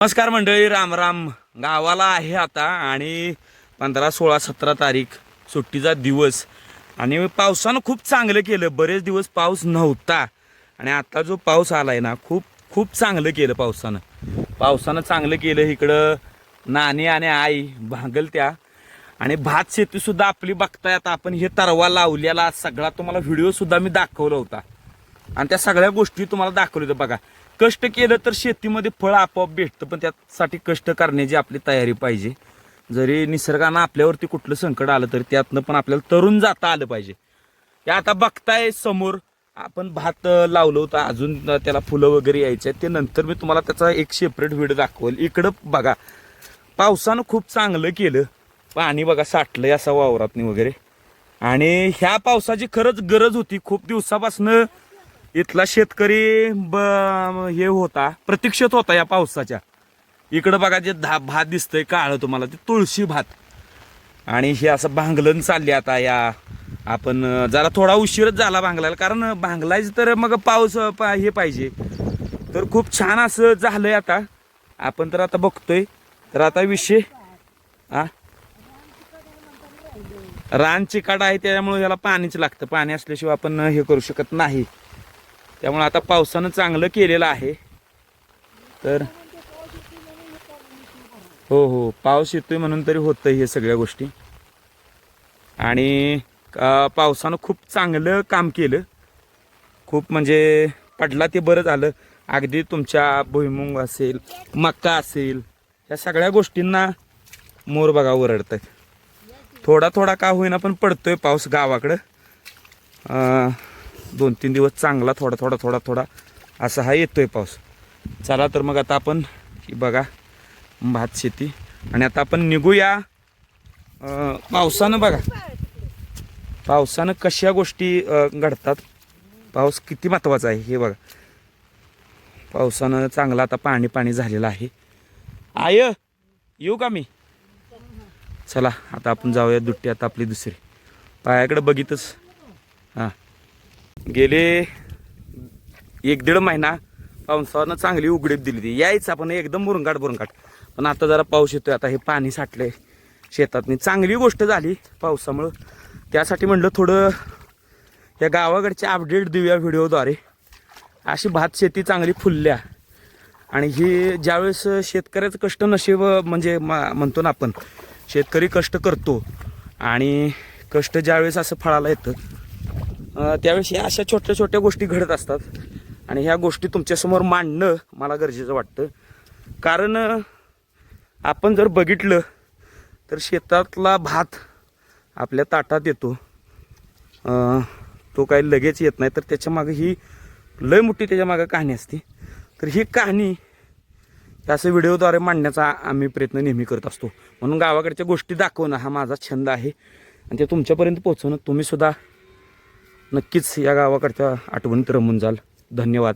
नमस्कार मंडळी राम राम. गावाला आहे आता आणि पंधरा सोळा सतरा तारीख सुट्टीचा दिवस. आणि पावसानं खूप चांगलं केलं. बरेच दिवस पाऊस नव्हता. आणि आता जो पाऊस आलाय ना खूप खूप चांगलं केलं पावसानं. पावसानं चांगलं केलं. इकडं नाणी आणि आई भांगल त्या आणि भात शेतीसुद्धा आपली बघताय आता आपण हे तरवा लावलेला. सगळा तुम्हाला व्हिडिओसुद्धा मी दाखवला होता. आणि त्या सगळ्या गोष्टी तुम्हाला दाखवल्या बघा. कष्ट केलं तर शेतीमध्ये फळ आपोआप भेटतं पण त्यासाठी कष्ट करण्याची आपली तयारी पाहिजे. जरी निसर्गानं आपल्यावरती कुठलं संकट आलं तरी त्यातनं पण आपल्याला तरुण जाता आलं पाहिजे. हे आता बघताय समोर आपण भात लावलं होतं. अजून त्याला फुलं वगैरे यायचे ते नंतर मी तुम्हाला त्याचा एक सेपरेट व्हिडिओ दाखवेल. इकडं बघा पावसानं खूप चांगलं केलं. पाणी बघा साठलंय असा वावरातनी वगैरे. आणि ह्या पावसाची खरंच गरज होती. खूप दिवसापासनं इथला शेतकरी ब हे होता प्रतीक्षेत होता या पावसाच्या. इकडं बघा जे धा भात दिसतंय काळं तुम्हाला ते तुळशी भात. आणि हे असं भांगलन चालले आता या आपण जरा थोडा उशीरच झाला भांगलायला कारण भांगलायचं तर मग पाऊस पा- हे पाहिजे. तर खूप छान असं झालंय आता. आपण तर आता बघतोय. तर आता विषय हा रान चिकाट आहे त्यामुळे याला पाणीच लागतं. पाणी असल्याशिवाय आपण हे करू शकत नाही. त्यामुळे आता पावसानं चांगलं केलेलं आहे. तर हो हो पाऊस येतोय म्हणून तरी होतं हे सगळ्या गोष्टी. आणि पावसानं खूप चांगलं काम केलं. खूप म्हणजे पडला ते बरं झालं. अगदी तुमच्या भुईमुंग असेल मक्का असेल या सगळ्या गोष्टींना मोर बघा ओरडतात थोडा थोडा का होईना पण पडतोय पाऊस गावाकडं. दोन तीन दिवस चांगला थोडा थोडा थोडा थोडा असा हा येतोय पाऊस. चला तर मग आता आपण बघा भात शेती. आणि आता आपण निघूया पावसानं बघा. पावसानं कशा गोष्टी घडतात? पाऊस किती महत्त्वाचा आहे हे बघा. पावसानं चांगला आता पाणी पाणी झालेलं आहे. आय येऊ का मी? चला आता आपण जाऊया दुट्टी आता आपली दुसरी. पायाकडे बघितच. हां. गेले एक दीड महिना पावसानं चांगली उघडीप दिली ती. यायचं आपण एकदम भुरंगाट भुरंगाट पण आता जरा पाऊस येतोय आता हे पाणी साठलंय शेतातनी. चांगली गोष्ट झाली पावसामुळं. त्यासाठी म्हणलं थोडं या गावाकडचे अपडेट देऊया व्हिडिओद्वारे. अशी भात शेती चांगली फुलल्या. आणि ही ज्यावेळेस शेतकऱ्याचं कष्ट नशीब म्हणजे म्हणतो ना आपण शेतकरी कष्ट करतो आणि कष्ट ज्यावेळेस असं फळाला येतं त्यावेळेस ह्या अशा छोट्या छोट्या गोष्टी घडत असतात. आणि ह्या गोष्टी तुमच्यासमोर मांडणं मला गरजेचं वाटतं. कारण आपण जर बघितलं तर शेतातला भात आपल्या ताटात येतो. तो काही लगेच येत नाही तर त्याच्यामागं ही लय मोठी त्याच्यामागं कहाणी असते. तर ही कहाणी असं व्हिडिओद्वारे मांडण्याचा आम्ही प्रयत्न नेहमी करत असतो. म्हणून गावाकडच्या गोष्टी दाखवणं हा माझा छंद आहे. आणि ते तुमच्यापर्यंत पोहोचवणं तुम्हीसुद्धा नक्कीच या गावाकडच्या आठवणीत रमून जाल. धन्यवाद.